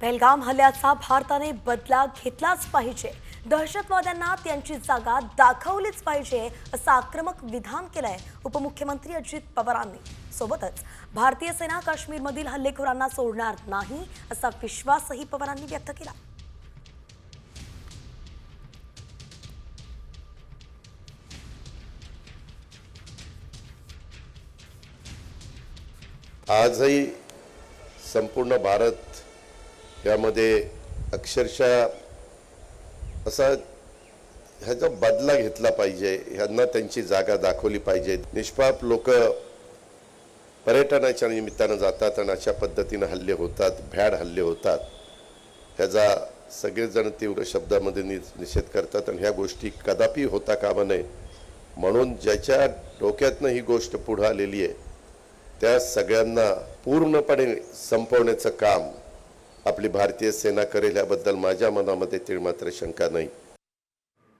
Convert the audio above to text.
पहलगाम हल्ल्याचा भारताने बदला घेतलाच पाहिजे. दहशतवाद्यांना त्यांची जागा दाखवलीच पाहिजे असं आक्रमक विधान केलंय उपमुख्यमंत्री अजित पवारांनी. सोबतच भारतीय सेना काश्मीरमधील हल्लेखोरांना सोडणार नाही असा विश्वासही पवारांनी व्यक्त केला. आजही संपूर्ण भारत यामध्ये अक्षरशः असा ह्याचा बदला घेतला पाहिजे ह्यांना त्यांची जागा दाखवली पाहिजे. निष्पाप लोक पर्यटनाच्या निमित्तानं जातात आणि अशा पद्धतीनं हल्ले होतात भ्याड हल्ले होतात. ह्याचा सगळेजण तीव्र शब्दामध्ये नि निषेध करतात आणि ह्या गोष्टी कदापि होता कामा नये. म्हणून ज्याच्या डोक्यातनं ही गोष्ट पुढं आलेली आहे त्या सगळ्यांना पूर्णपणे संपवण्याचं काम आपली भारतीय सेना करेल याबद्दल माझ्या मनामध्ये तीळ मात्र शंका नाही.